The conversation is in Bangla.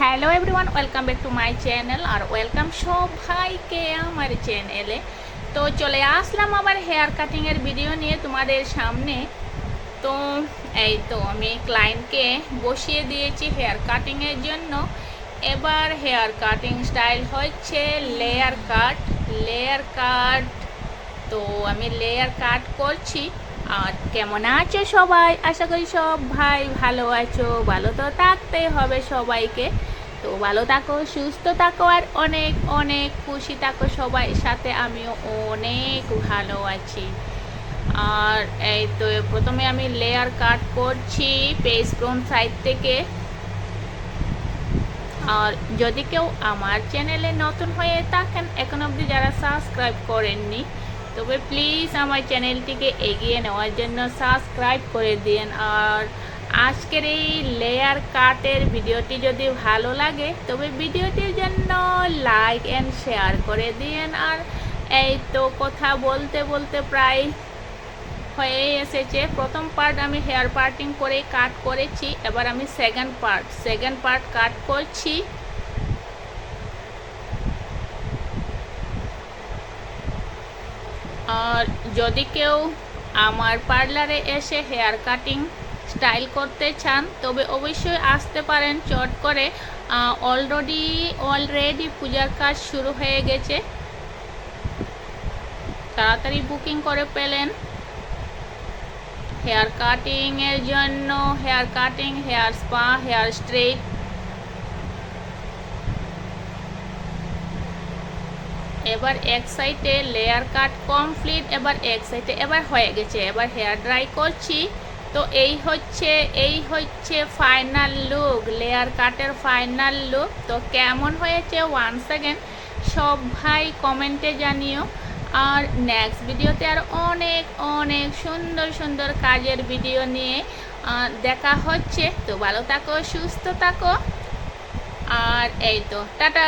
Hello everyone welcome back to my channel R welcome সবাইকে আমার চ্যানেলে তো চলে আসলাম আবার হেয়ার কাটিংয়ের ভিডিও নিয়ে তোমাদের সামনে। তো এই তো আমি ক্লায়েন্টকে বসিয়ে দিয়েছি হেয়ার কাটিংয়ের জন্য। এবার হেয়ার কাটিং স্টাইল হচ্ছে লেয়ার কাট লেয়ার কাট তো আমি লেয়ার কাট করছি। আর কেমন আছো সবাই? আশা করি সব ভাই ভালো আছো, ভালো তো থাকতে হবে সবাইকে। তো ভালো থাকো, সুস্থ থাকো, আর অনেক অনেক খুশি থাকো সবাই। সাথে আমিও অনেক ভালো আছি। আর এই তো প্রথমে আমি লেয়ার কাট করছি পেস ফ্রন্ট সাইড থেকে। আর যদি কেউ আমার চ্যানেলে নতুন হয়ে থাকেন, এখন অবধি যারা সাবস্ক্রাইব করেননি তবে প্লিজ আমার চ্যানেলটিকে এগিয়ে নেওয়ার জন্য সাবস্ক্রাইব করে দিন। আর আজকের এই লেয়ার কাটের ভিডিওটি যদি ভালো লাগে, তবে ভিডিওটির জন্য লাইক অ্যান্ড শেয়ার করে দিন। আর এই তো কথা বলতে বলতে প্রায় হয়ে এসেছে। প্রথম পার্ট আমি হেয়ার পার্টিং করে কাট করেছি, এবার আমি second part second part cut করছি। যদি কেউ আমার পার্লারে এসে হেয়ার কাটিং স্টাইল করতে চান, তবে অবশ্যই আসতে পারেন চট করে। অলরেডি অলরেডি পূজার কাজ শুরু হয়ে গেছে। তাড়াতাড়ি বুকিং করে পেলেন। হেয়ার কাটিংয়ের জন্য, hair cutting, hair spa, hair straight এবার এক সাইডে লেয়ার কাট কমপ্লিট এবার এক সাইডে এবার হয়ে গেছে। এবার হেয়ার ড্রাই করছি। তো এই হচ্ছে এই হচ্ছে ফাইনাল লুক লেয়ার কাটের ফাইনাল লুক তো কেমন হয়েছে? ওয়ান সেকেন্ড সব ভাই কমেন্টে জানিও। আর নেক্সট ভিডিওতে আর অনেক অনেক সুন্দর সুন্দর কাজের ভিডিও নিয়ে দেখা হচ্ছে। তো ভালো থাকো, সুস্থ থাকো। আর এই তো, টাটা!